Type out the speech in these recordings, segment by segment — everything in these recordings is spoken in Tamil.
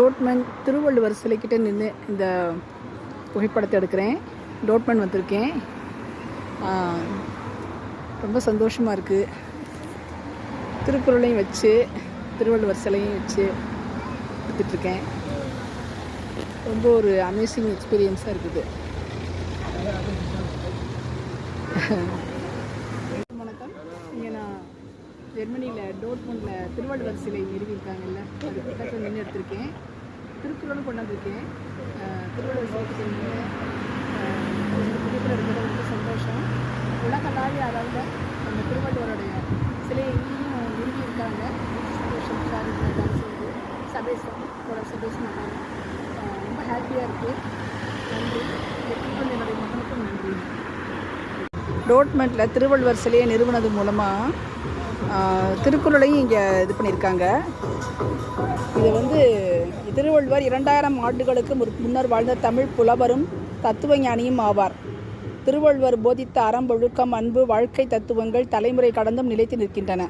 டோட்மன் திருவள்ளுவர் சிலைக்கிட்ட நின்று இந்த புகைப்படத்தை எடுக்கிறேன். டோட்மன் வந்திருக்கேன். ரொம்ப சந்தோஷமாக இருக்குது திருக்குறளையும் வச்சு திருவள்ளுவர் சிலையும் வச்சு எடுத்துட்ருக்கேன் ரொம்ப ஒரு அமேசிங் எக்ஸ்பீரியன்ஸாக இருக்குது. ஜெர்மனியில் டோட்மண்டில் திருவள்ளுவர் சிலை நிறுவியிருக்காங்கல்ல. அது பக்கத்தில் நின்று எடுத்திருக்கேன். திருக்குறளும் கொண்டாந்துருக்கேன் திருவள்ளுவர் சிலைக்கு நின்று புகைப்படம் எடுக்கிறது ரொம்ப சந்தோஷம். உலகளாவிய அளவில் அந்த திருவள்ளுவருடைய சிலையை இன்னும் நிறுவியிருக்காங்க. சந்தோஷம். சாரி சபேசம் கூட சபேசம் ரொம்ப ஹாப்பியாக இருக்குது நன்றி. எப்படி என்னுடைய மகனுக்கும் நன்றி. டோட்மெண்ட்டில் திருவள்ளுவர் சிலையை நிறுவனது மூலமாக திருக்குறளையும் இங்கே இது பண்ணியிருக்காங்க. இது வந்து திருவள்ளுவர் இரண்டாயிரம் ஆண்டுகளுக்கு முற்- முன்னர் வாழ்ந்த தமிழ் புலவரும் தத்துவ ஞானியும் ஆவார். திருவள்ளுவர் போதித்த அறம்பொழுக்கம் அன்பு வாழ்க்கை தத்துவங்கள் தலைமுறை கடந்தும் நிலைத்து நிற்கின்றன.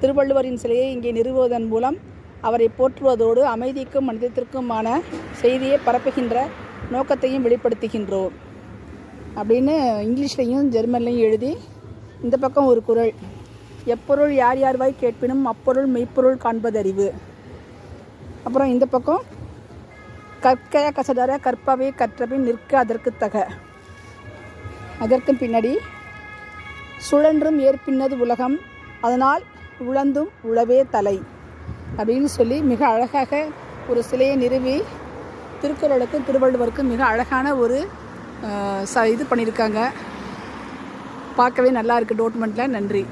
திருவள்ளுவரின் சிலையை இங்கே நிறுவுவதன் மூலம் அவரை போற்றுவதோடு அமைதிக்கும் மனிதத்திற்குமான செய்தியை பரப்புகின்ற நோக்கத்தையும் வெளிப்படுத்துகின்றோம். அப்படின்னு இங்கிலீஷ்லையும் ஜெர்மன்லையும் எழுதி இந்த பக்கம் ஒரு குறள் எப்பொருள் யார் யார் வாய் கேட்பினும் அப்பொருள் மெய்ப்பொருள் காண்பதறிவு. அப்புறம் இந்த பக்கம் கற்க கசடர கற்பவை கற்றபின் நிற்க அதற்கு தக. அதற்கும் பின்னாடி சுழன்றும் ஏற்பின்னது உலகம் அதனால் உழந்தும் உழவே தலை அப்படின்னு சொல்லி மிக அழகாக ஒரு சிலையை நிறுவி திருக்குறளுக்கும் திருவள்ளுவருக்கும் மிக அழகான ஒரு ச இது பண்ணியிருக்காங்க. பார்க்கவே நல்லா இருக்குது டோட்மெண்ட்டில் நன்றி.